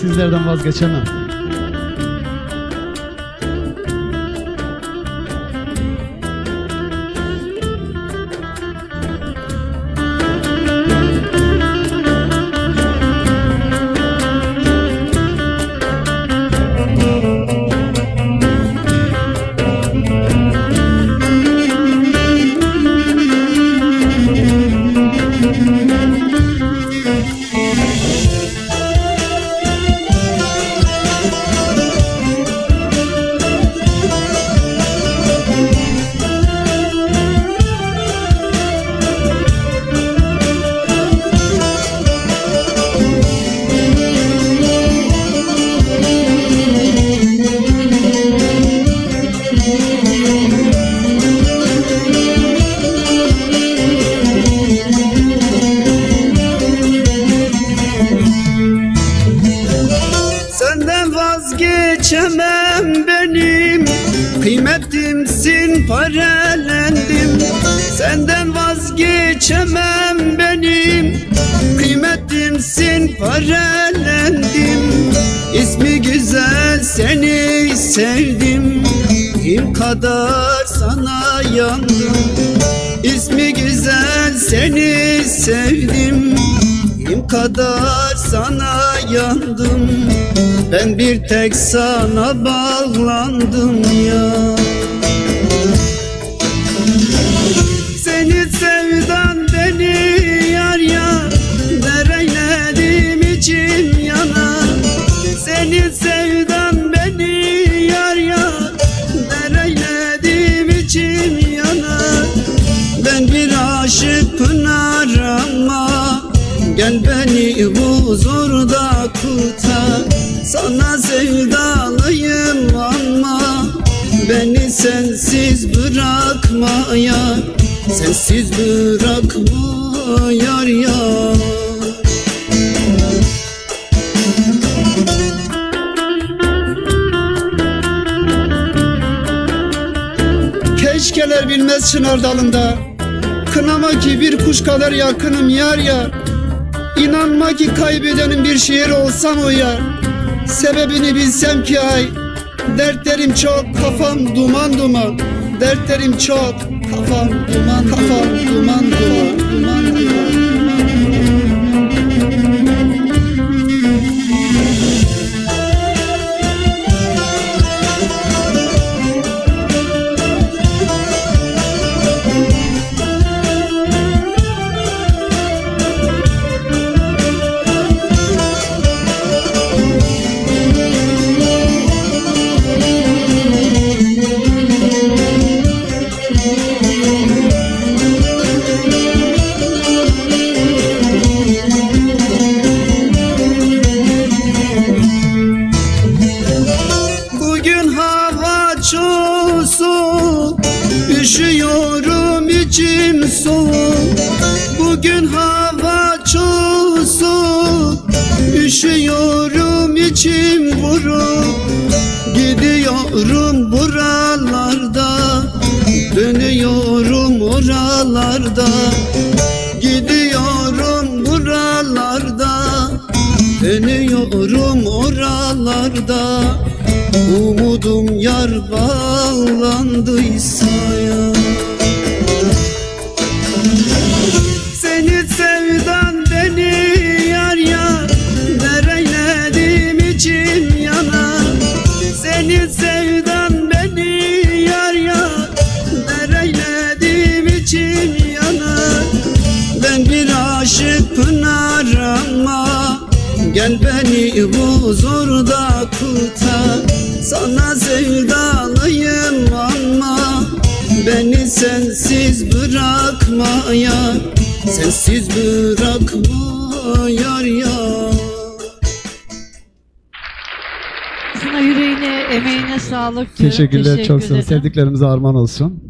Sizlerden vazgeçemem. Vazgeçemem benim. Kıymetimsin parelendim Senden vazgeçemem benim. Kıymetimsin parelendim İsmi güzel seni sevdim. Kim kadar sana yandım? İsmi güzel seni sevdim Kadar sana yandım. Ben bir tek sana bağlandım ya. Seni sevdan beni yar ya Dereyledim içim yana. Seni sevdan beni yar ya Dereyledim içim yana. Ben bir aşık huzurda kurtar Sana sevdalıyım ama Beni sensiz bırakma ya Sensiz bırakma yar ya Keşkeler bilmez çınar dalında Kınama ki bir kuş kadar yakınım yar yar İnanma ki kaybedenin bir şiir olsam o yar Sebebini bilsem ki ay. Dertlerim çok kafam duman duman. Dertlerim çok kafam duman kafam duman. Duman duman duman Üşüyorum içim soğuk Bugün hava çok soğuk. Üşüyorum içim buruk. Gidiyorum buralarda. Dönüyorum oralarda. Gidiyorum buralarda. Dönüyorum oralarda Umudum yar bağlandıysa ya. Seni sevdan beni yar yar Dereyledim içim yana Seni sevdan beni yar yar Dereyledim içim yana Ben bir aşık pınar ama Gel beni huzurda kurtar Sana sevdalıyım ama Beni sensiz bırakma ya Sensiz bırakma yar ya Sana yüreğine, emeğine sağlık. diyorum. Teşekkürler çok sağ olun. ederim. Sevdiklerimize armağan olsun.